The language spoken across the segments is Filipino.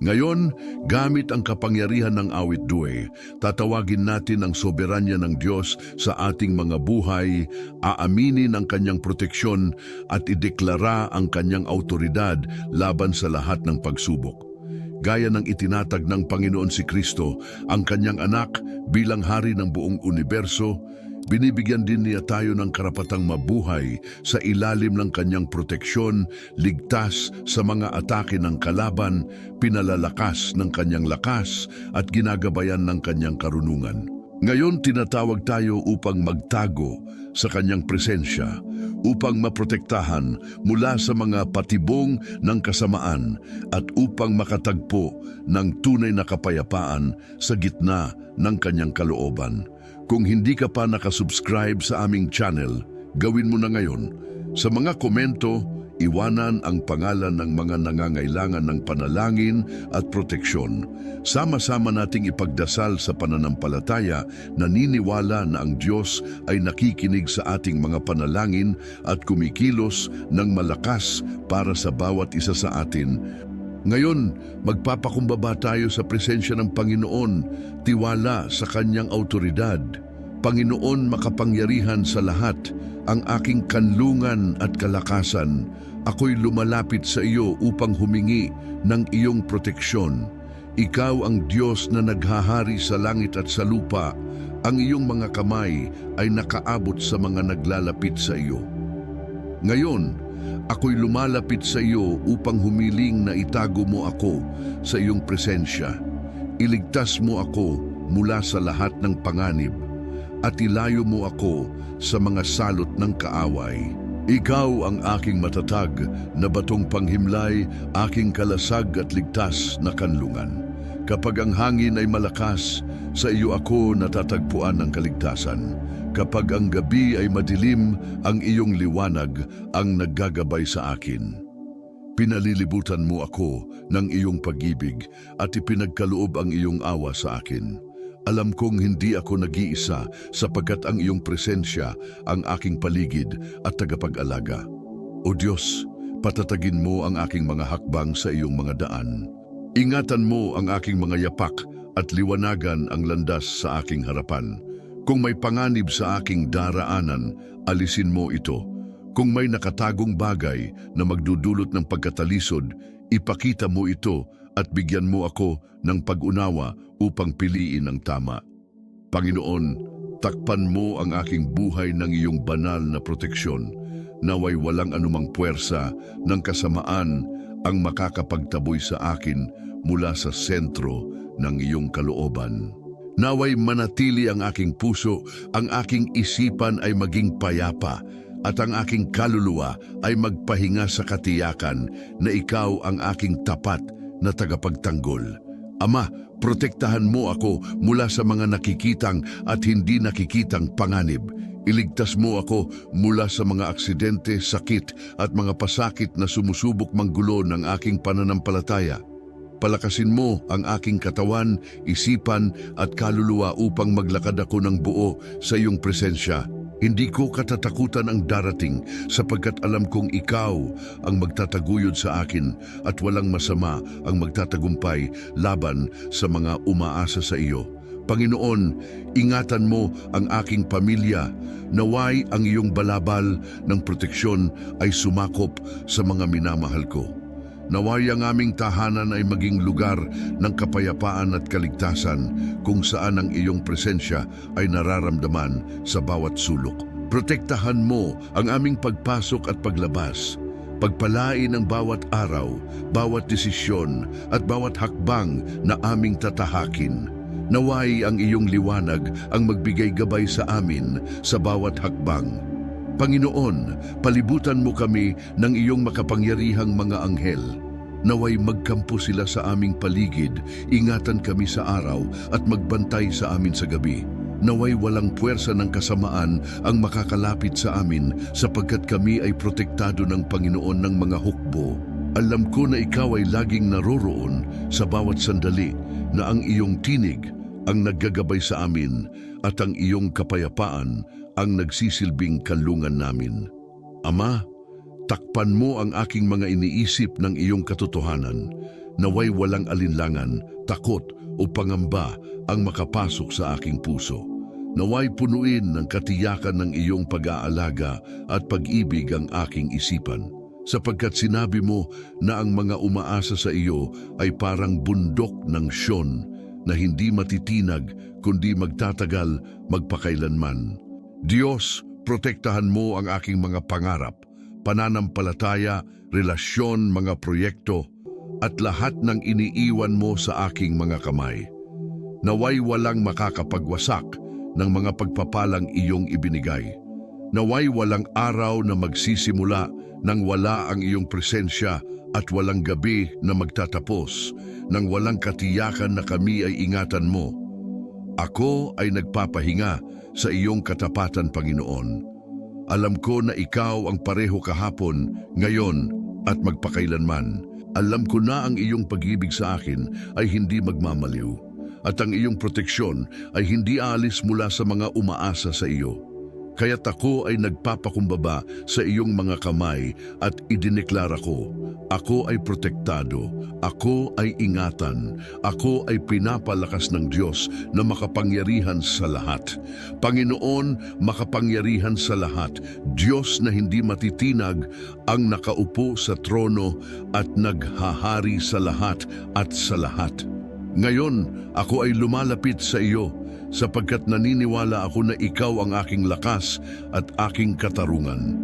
Ngayon, gamit ang kapangyarihan ng awit due, tatawagin natin ang soberanya ng Diyos sa ating mga buhay, aaminin ang kanyang proteksyon at ideklara ang kanyang autoridad laban sa lahat ng pagsubok. Gaya ng itinatag ng Panginoon si Kristo, ang kanyang anak bilang hari ng buong universo, binibigyan din niya tayo ng karapatang mabuhay sa ilalim ng kanyang proteksyon, ligtas sa mga atake ng kalaban, pinalalakas ng kanyang lakas at ginagabayan ng kanyang karunungan. Ngayon tinatawag tayo upang magtago sa kanyang presensya, upang maprotektahan mula sa mga patibong ng kasamaan at upang makatagpo ng tunay na kapayapaan sa gitna ng kanyang kalooban. Kung hindi ka pa nakasubscribe sa aming channel, gawin mo na ngayon. Sa mga komento, iwanan ang pangalan ng mga nangangailangan ng panalangin at proteksyon. Sama-sama nating ipagdasal sa pananampalataya, naniniwala na ang Diyos ay nakikinig sa ating mga panalangin at kumikilos ng malakas para sa bawat isa sa atin. Ngayon, magpapakumbaba tayo sa presensya ng Panginoon, tiwala sa Kanyang autoridad. Panginoon makapangyarihan sa lahat, ang aking kanlungan at kalakasan, ako'y lumalapit sa iyo upang humingi ng iyong proteksyon. Ikaw ang Diyos na naghahari sa langit at sa lupa, ang iyong mga kamay ay nakaabot sa mga naglalapit sa iyo. Ngayon, ako'y lumalapit sa iyo upang humiling na itago mo ako sa iyong presensya. Iligtas mo ako mula sa lahat ng panganib at ilayo mo ako sa mga salot ng kaaway. Ikaw ang aking matatag na batong panghimlay, aking kalasag at ligtas na kanlungan. Kapag ang hangin ay malakas, sa iyo ako natatagpuan ng kaligtasan. Kapag ang gabi ay madilim, ang iyong liwanag ang naggagabay sa akin. Pinalilibutan mo ako ng iyong pag-ibig at ipinagkaloob ang iyong awa sa akin. Alam kong hindi ako nag-iisa sapagkat ang iyong presensya ang aking paligid at tagapag-alaga. O Diyos, patatagin mo ang aking mga hakbang sa iyong mga daan. Ingatan mo ang aking mga yapak at liwanagan ang landas sa aking harapan. Kung may panganib sa aking daraanan, alisin mo ito. Kung may nakatagong bagay na magdudulot ng pagkatalisod, ipakita mo ito at bigyan mo ako ng pag-unawa upang piliin ang tama. Panginoon, takpan mo ang aking buhay ng iyong banal na proteksyon, naway walang anumang puwersa ng kasamaan ang makakapagtaboy sa akin mula sa sentro ng iyong kalooban. Naway manatili ang aking puso, ang aking isipan ay maging payapa, at ang aking kaluluwa ay magpahinga sa katiyakan na ikaw ang aking tapat na tagapagtanggol. Ama, protektahan mo ako mula sa mga nakikitang at hindi nakikitang panganib. Iligtas mo ako mula sa mga aksidente, sakit at mga pasakit na sumusubok manggulo ng aking pananampalataya. Palakasin mo ang aking katawan, isipan at kaluluwa upang maglakad ako ng buo sa iyong presensya. Hindi ko katatakutan ang darating sapagkat alam kong ikaw ang magtataguyod sa akin at walang masama ang magtatagumpay laban sa mga umaasa sa iyo. Panginoon, ingatan mo ang aking pamilya. Naway ang iyong balabal ng proteksyon ay sumakop sa mga minamahal ko. Naway ang aming tahanan ay maging lugar ng kapayapaan at kaligtasan kung saan ang iyong presensya ay nararamdaman sa bawat sulok. Protektahan mo ang aming pagpasok at paglabas. Pagpalain ang bawat araw, bawat desisyon at bawat hakbang na aming tatahakin. Naway ang iyong liwanag ang magbigay gabay sa amin sa bawat hakbang. Panginoon, palibutan mo kami ng iyong makapangyarihang mga anghel. Naway magkampo sila sa aming paligid, ingatan kami sa araw at magbantay sa amin sa gabi. Naway walang puwersa ng kasamaan ang makakalapit sa amin sapagkat kami ay protektado ng Panginoon ng mga hukbo. Alam ko na ikaw ay laging naroroon sa bawat sandali na ang iyong tinig ang naggagabay sa amin at ang iyong kapayapaan ang nagsisilbing kalungan namin. Ama, takpan mo ang aking mga iniisip ng iyong katotohanan. naway walang alinlangan, takot o pangamba ang makapasok sa aking puso. Naway punuin ng katiyakan ng iyong pag-aalaga at pag-ibig ang aking isipan. Sapagkat sinabi mo na ang mga umaasa sa iyo ay parang bundok ng syon na hindi matitinag kundi magtatagal magpakailanman. Diyos, protektahan mo ang aking mga pangarap, pananampalataya, relasyon, mga proyekto, at lahat ng iniiwan mo sa aking mga kamay. Naway walang makakapagwasak ng mga pagpapalang iyong ibinigay. Naway walang araw na magsisimula nang wala ang iyong presensya at walang gabi na magtatapos nang walang katiyakan na kami ay ingatan mo. Ako ay nagpapahinga sa iyong katapatan, Panginoon. Alam ko na ikaw ang pareho kahapon, ngayon at magpakailanman. Alam ko na ang iyong pag-ibig sa akin ay hindi magmamaliw at ang iyong proteksyon ay hindi aalis mula sa mga umaasa sa iyo. Kaya't ako ay nagpapakumbaba sa iyong mga kamay at idineklara ko, ako ay protektado, ako ay ingatan, ako ay pinapalakas ng Diyos na makapangyarihan sa lahat. Panginoon, makapangyarihan sa lahat, Diyos na hindi matitinag ang nakaupo sa trono at naghahari sa lahat at sa lahat. Ngayon, ako ay lumalapit sa iyo sapagkat naniniwala ako na ikaw ang aking lakas at aking katarungan.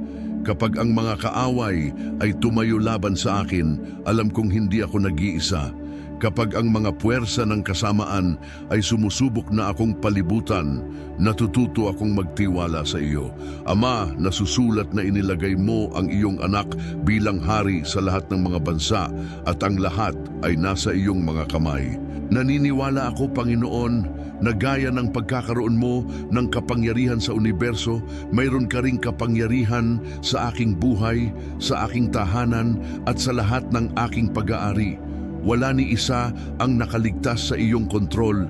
Kapag ang mga kaaway ay tumayo laban sa akin, alam kong hindi ako nag-iisa. Kapag ang mga puwersa ng kasamaan ay sumusubok na akong palibutan, natututo akong magtiwala sa iyo. Ama, nasusulat na inilagay mo ang iyong anak bilang hari sa lahat ng mga bansa at ang lahat ay nasa iyong mga kamay. Naniniwala ako, Panginoon, na gaya ng pagkakaroon mo ng kapangyarihan sa universo, mayroon ka ring kapangyarihan sa aking buhay, sa aking tahanan at sa lahat ng aking pag-aari. Wala ni isa ang nakaligtas sa iyong kontrol.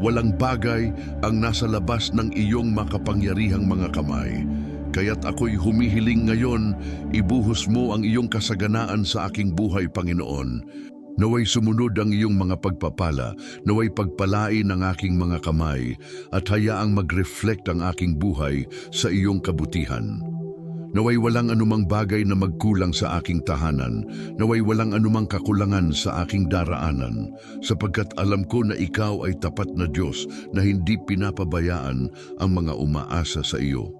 Walang bagay ang nasa labas ng iyong makapangyarihang mga kamay. Kaya't ako'y humihiling ngayon, ibuhos mo ang iyong kasaganaan sa aking buhay, Panginoon. Naway sumunod ang iyong mga pagpapala, naway pagpalain ang aking mga kamay, at hayaang mag-reflect ang aking buhay sa iyong kabutihan. Naway walang anumang bagay na magkulang sa aking tahanan, naway walang anumang kakulangan sa aking daraanan, sapagkat alam ko na ikaw ay tapat na Diyos na hindi pinapabayaan ang mga umaasa sa iyo.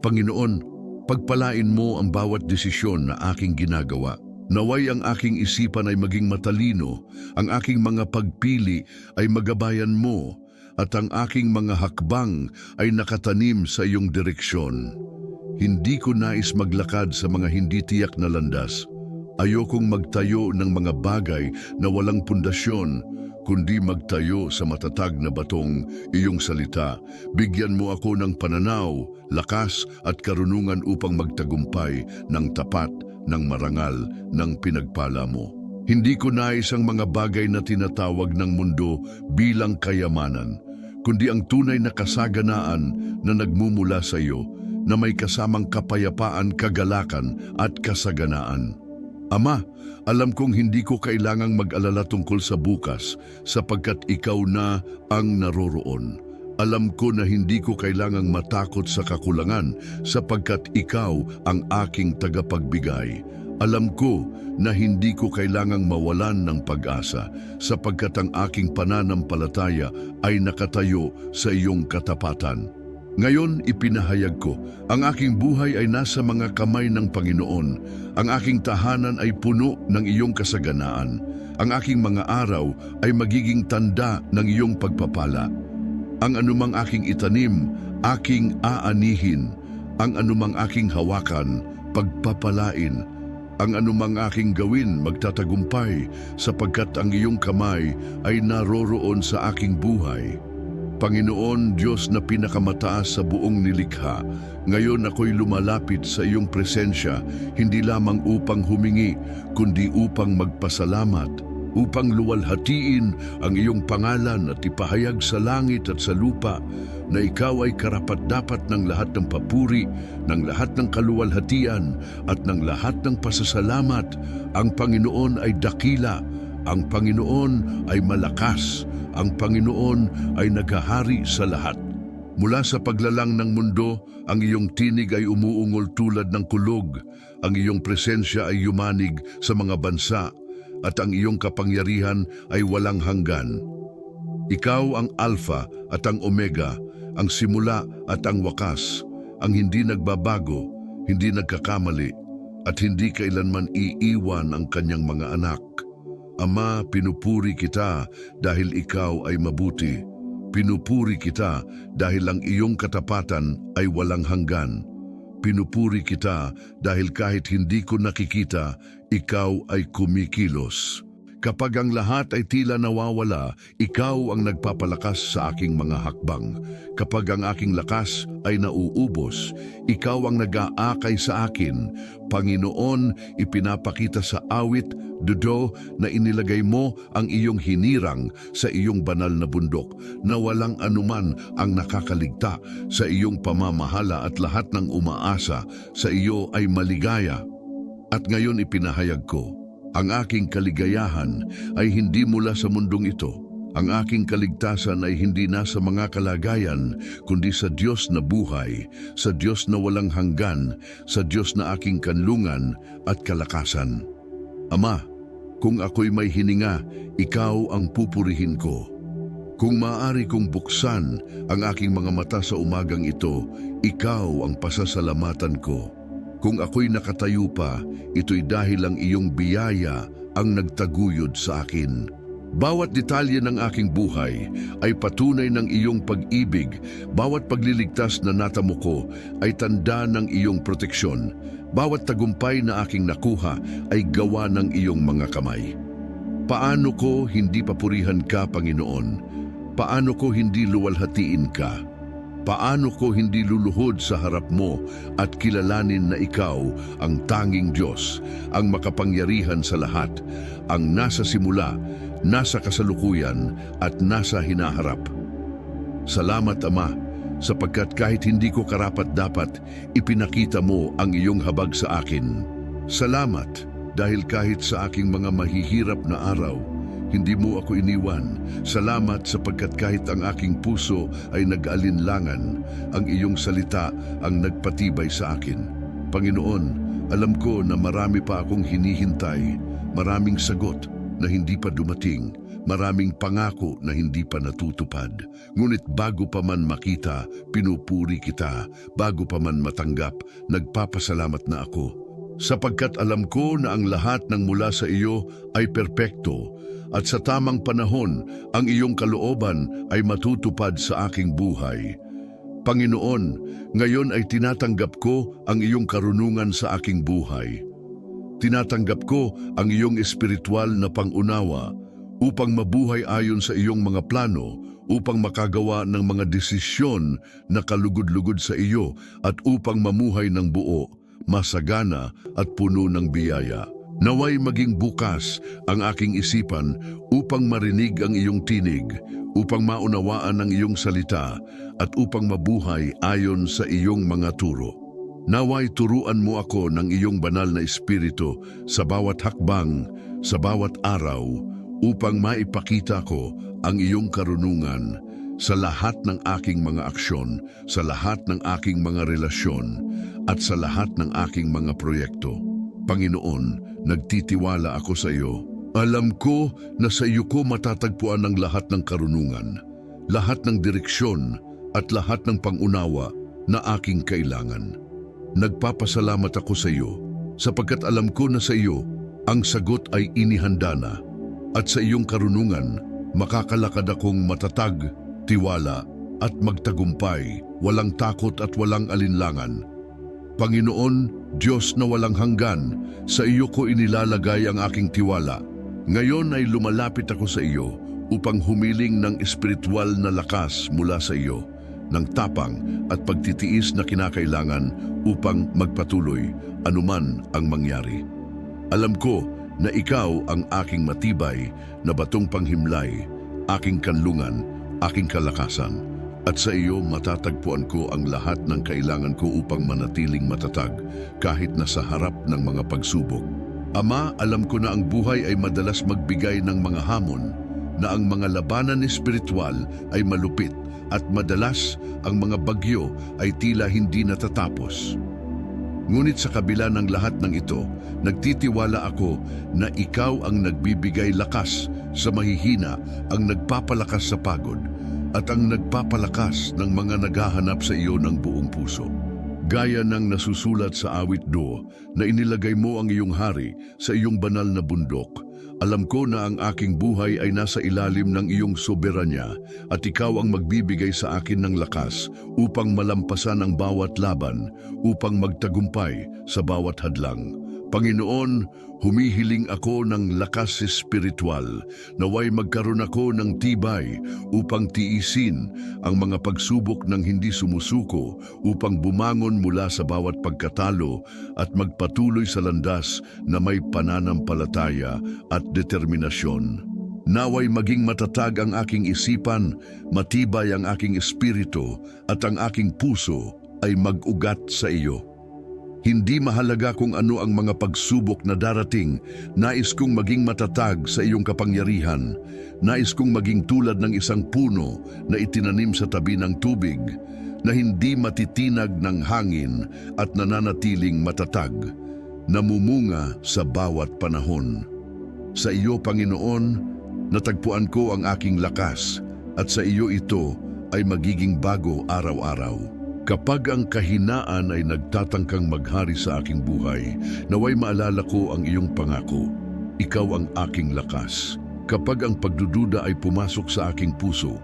Panginoon, pagpalain mo ang bawat desisyon na aking ginagawa. Naway ang aking isipan ay maging matalino, ang aking mga pagpili ay magabayan mo, at ang aking mga hakbang ay nakatanim sa iyong direksyon. Hindi ko nais maglakad sa mga hindi tiyak na landas. Ayokong magtayo ng mga bagay na walang pundasyon, kundi magtayo sa matatag na batong iyong salita. Bigyan mo ako ng pananaw, lakas at karunungan upang magtagumpay ng tapat, ng marangal, ng pinagpala mo. Hindi ko nais ang mga bagay na tinatawag ng mundo bilang kayamanan, kundi ang tunay na kasaganaan na nagmumula sa iyo na may kasamang kapayapaan, kagalakan at kasaganaan. Ama, alam kong hindi ko kailangang mag-alala tungkol sa bukas sapagkat ikaw na ang naroroon. Alam ko na hindi ko kailangang matakot sa kakulangan sapagkat ikaw ang aking tagapagbigay. Alam ko na hindi ko kailangang mawalan ng pag-asa sapagkat ang aking pananampalataya ay nakatayo sa iyong katapatan. Ngayon ipinahayag ko, ang aking buhay ay nasa mga kamay ng Panginoon. Ang aking tahanan ay puno ng iyong kasaganaan. Ang aking mga araw ay magiging tanda ng iyong pagpapala. Ang anumang aking itanim, aking aanihin. Ang anumang aking hawakan, pagpapalain. Ang anumang aking gawin, magtatagumpay, sapagkat ang iyong kamay ay naroroon sa aking buhay. Panginoon, Diyos na pinakamataas sa buong nilikha, ngayon ako'y lumalapit sa iyong presensya, hindi lamang upang humingi, kundi upang magpasalamat, upang luwalhatiin ang iyong pangalan at ipahayag sa langit at sa lupa na ikaw ay karapat-dapat ng lahat ng papuri, ng lahat ng kaluwalhatian at ng lahat ng pasasalamat. Ang Panginoon ay dakila, Ang Panginoon ay malakas. Ang Panginoon ay naghahari sa lahat. Mula sa paglalang ng mundo, ang iyong tinig ay umuungol tulad ng kulog. Ang iyong presensya ay yumanig sa mga bansa at ang iyong kapangyarihan ay walang hanggan. Ikaw ang Alpha at ang Omega, ang simula at ang wakas, ang hindi nagbabago, hindi nagkakamali, at hindi kailanman iiwan ang kanyang mga anak. Ama, pinupuri kita dahil ikaw ay mabuti. Pinupuri kita dahil ang iyong katapatan ay walang hanggan. Pinupuri kita dahil kahit hindi ko nakikita, ikaw ay kumikilos. Kapag ang lahat ay tila nawawala, ikaw ang nagpapalakas sa aking mga hakbang. Kapag ang aking lakas ay nauubos, ikaw ang nag-aakay sa akin. Panginoon, ipinapakita sa awit, dudo, na inilagay mo ang iyong hinirang sa iyong banal na bundok, na walang anuman ang nakakaligta sa iyong pamamahala at lahat ng umaasa sa iyo ay maligaya. At ngayon ipinahayag ko, ang aking kaligayahan ay hindi mula sa mundong ito. Ang aking kaligtasan ay hindi nasa mga kalagayan, kundi sa Diyos na buhay, sa Diyos na walang hanggan, sa Diyos na aking kanlungan at kalakasan. Ama, kung ako'y may hininga, ikaw ang pupurihin ko. Kung maaari kong buksan ang aking mga mata sa umagang ito, ikaw ang pasasalamatan ko. Kung ako'y nakatayo pa, ito'y dahil ang iyong biyaya ang nagtaguyod sa akin. Bawat detalye ng aking buhay ay patunay ng iyong pag-ibig. Bawat pagliligtas na natamo ko ay tanda ng iyong proteksyon. Bawat tagumpay na aking nakuha ay gawa ng iyong mga kamay. Paano ko hindi papurihan ka, Panginoon? Paano ko hindi luwalhatiin ka? Paano ko hindi luluhod sa harap mo at kilalanin na ikaw ang tanging Diyos, ang makapangyarihan sa lahat, ang nasa simula, nasa kasalukuyan at nasa hinaharap. Salamat Ama, sapagkat kahit hindi ko karapat-dapat, ipinakita mo ang iyong habag sa akin. Salamat dahil kahit sa aking mga mahihirap na araw, hindi mo ako iniwan. Salamat sapagkat kahit ang aking puso ay nag-alinlangan, ang iyong salita ang nagpatibay sa akin. Panginoon, alam ko na marami pa akong hinihintay, maraming sagot na hindi pa dumating, maraming pangako na hindi pa natutupad. Ngunit bago pa man makita, pinupuri kita, bago pa man matanggap, nagpapasalamat na ako. Sapagkat alam ko na ang lahat ng mula sa iyo ay perpekto, at sa tamang panahon, ang iyong kalooban ay matutupad sa aking buhay. Panginoon, ngayon ay tinatanggap ko ang iyong karunungan sa aking buhay. Tinatanggap ko ang iyong espiritual na pangunawa upang mabuhay ayon sa iyong mga plano, upang makagawa ng mga desisyon na kalugod-lugod sa iyo at upang mamuhay ng buo, masagana at puno ng biyaya. Naway maging bukas ang aking isipan upang marinig ang iyong tinig, upang maunawaan ang iyong salita, at upang mabuhay ayon sa iyong mga turo. Naway turuan mo ako ng iyong banal na espiritu sa bawat hakbang, sa bawat araw, upang maipakita ko ang iyong karunungan sa lahat ng aking mga aksyon, sa lahat ng aking mga relasyon, at sa lahat ng aking mga proyekto. Panginoon, nagtitiwala ako sa iyo. Alam ko na sa iyo ko matatagpuan ang lahat ng karunungan, lahat ng direksyon at lahat ng pangunawa na aking kailangan. Nagpapasalamat ako sa iyo sapagkat alam ko na sa iyo ang sagot ay inihanda na at sa iyong karunungan makakalakad akong matatag, tiwala at magtagumpay, walang takot at walang alinlangan. Panginoon, Diyos na walang hanggan, sa iyo ko inilalagay ang aking tiwala. Ngayon ay lumalapit ako sa iyo upang humiling ng espiritual na lakas mula sa iyo, ng tapang at pagtitiis na kinakailangan upang magpatuloy anuman ang mangyari. Alam ko na ikaw ang aking matibay na batong panghimlay, aking kanlungan, aking kalakasan, at sa iyo matatagpuan ko ang lahat ng kailangan ko upang manatiling matatag kahit na sa harap ng mga pagsubok. Ama, alam ko na ang buhay ay madalas magbigay ng mga hamon, na ang mga labanan espiritual ay malupit at madalas ang mga bagyo ay tila hindi natatapos. Ngunit sa kabila ng lahat ng ito, nagtitiwala ako na ikaw ang nagbibigay lakas sa mahihina, ang nagpapalakas sa pagod, at ang nagpapalakas ng mga naghahanap sa iyo ng buong puso. Gaya ng nasusulat sa awit do na inilagay mo ang iyong hari sa iyong banal na bundok, alam ko na ang aking buhay ay nasa ilalim ng iyong soberanya at ikaw ang magbibigay sa akin ng lakas upang malampasan ang bawat laban, upang magtagumpay sa bawat hadlang. Panginoon, humihiling ako ng lakas espiritual, naway magkaroon ako ng tibay upang tiisin ang mga pagsubok ng hindi sumusuko, upang bumangon mula sa bawat pagkatalo at magpatuloy sa landas na may pananampalataya at determinasyon. Naway maging matatag ang aking isipan, matibay ang aking espiritu, at ang aking puso ay mag-ugat sa iyo. Hindi mahalaga kung ano ang mga pagsubok na darating, nais kong maging matatag sa iyong kapangyarihan. Nais kong maging tulad ng isang puno na itinanim sa tabi ng tubig, na hindi matitinag ng hangin at nananatiling matatag, namumunga sa bawat panahon. Sa iyo, Panginoon, natagpuan ko ang aking lakas at sa iyo ito ay magiging bago araw-araw. Kapag ang kahinaan ay nagtatangkang maghari sa aking buhay, naway maalala ko ang iyong pangako. Ikaw ang aking lakas. Kapag ang pagdududa ay pumasok sa aking puso,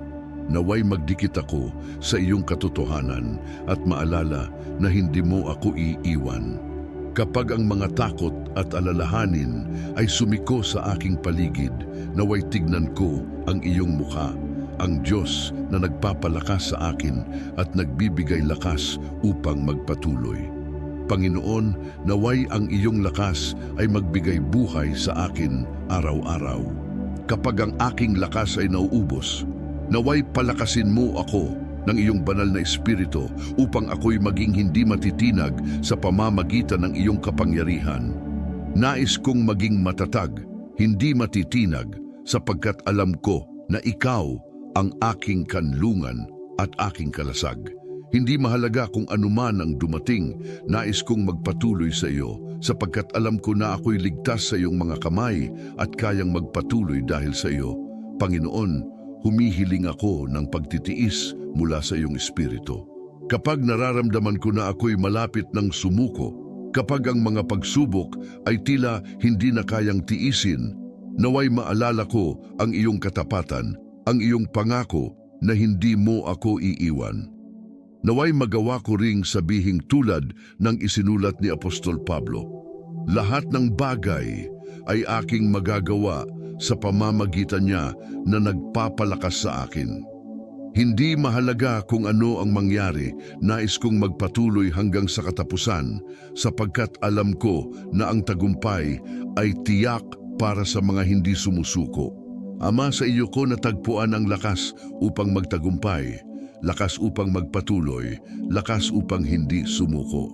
naway magdikit ako sa iyong katotohanan at maalala na hindi mo ako iiwan. Kapag ang mga takot at alalahanin ay sumiko sa aking paligid, naway tignan ko ang iyong mukha ang Diyos na nagpapalakas sa akin at nagbibigay lakas upang magpatuloy. Panginoon, naway ang iyong lakas ay magbigay buhay sa akin araw-araw. Kapag ang aking lakas ay nauubos, naway palakasin mo ako ng iyong banal na espiritu upang ako'y maging hindi matitinag sa pamamagitan ng iyong kapangyarihan. Nais kong maging matatag, hindi matitinag, sapagkat alam ko na ikaw ang aking kanlungan at aking kalasag. Hindi mahalaga kung anuman ang dumating, nais kong magpatuloy sa iyo sapagkat alam ko na ako'y ligtas sa iyong mga kamay at kayang magpatuloy dahil sa iyo. Panginoon, humihiling ako ng pagtitiis mula sa iyong espiritu. Kapag nararamdaman ko na ako'y malapit ng sumuko, kapag ang mga pagsubok ay tila hindi na kayang tiisin, naway maalala ko ang iyong katapatan ang iyong pangako na hindi mo ako iiwan. Naway magawa ko ring sabihing tulad ng isinulat ni Apostol Pablo. Lahat ng bagay ay aking magagawa sa pamamagitan niya na nagpapalakas sa akin. Hindi mahalaga kung ano ang mangyari, nais kong magpatuloy hanggang sa katapusan sapagkat alam ko na ang tagumpay ay tiyak para sa mga hindi sumusuko. Ama, sa iyo ko natagpuan ang lakas upang magtagumpay, lakas upang magpatuloy, lakas upang hindi sumuko.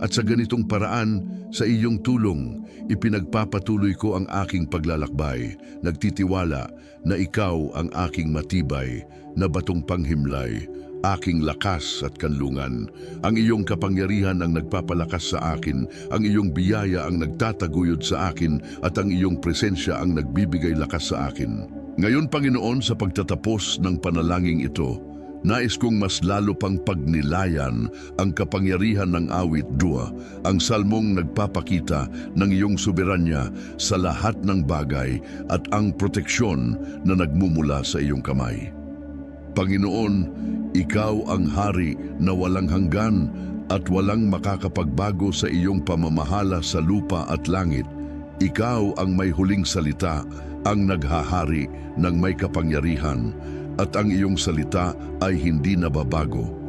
At sa ganitong paraan, sa iyong tulong, ipinagpapatuloy ko ang aking paglalakbay, nagtitiwala na ikaw ang aking matibay na batong panghimlay, aking lakas at kanlungan. Ang iyong kapangyarihan ang nagpapalakas sa akin, ang iyong biyaya ang nagtataguyod sa akin, at ang iyong presensya ang nagbibigay lakas sa akin. Ngayon, Panginoon, sa pagtatapos ng panalangin ito, Nais kong mas lalo pang pagnilayan ang kapangyarihan ng awit dua, ang salmong nagpapakita ng iyong soberanya sa lahat ng bagay at ang proteksyon na nagmumula sa iyong kamay. Panginoon, Ikaw ang hari na walang hanggan at walang makakapagbago sa iyong pamamahala sa lupa at langit. Ikaw ang may huling salita, ang naghahari ng may kapangyarihan, at ang iyong salita ay hindi nababago.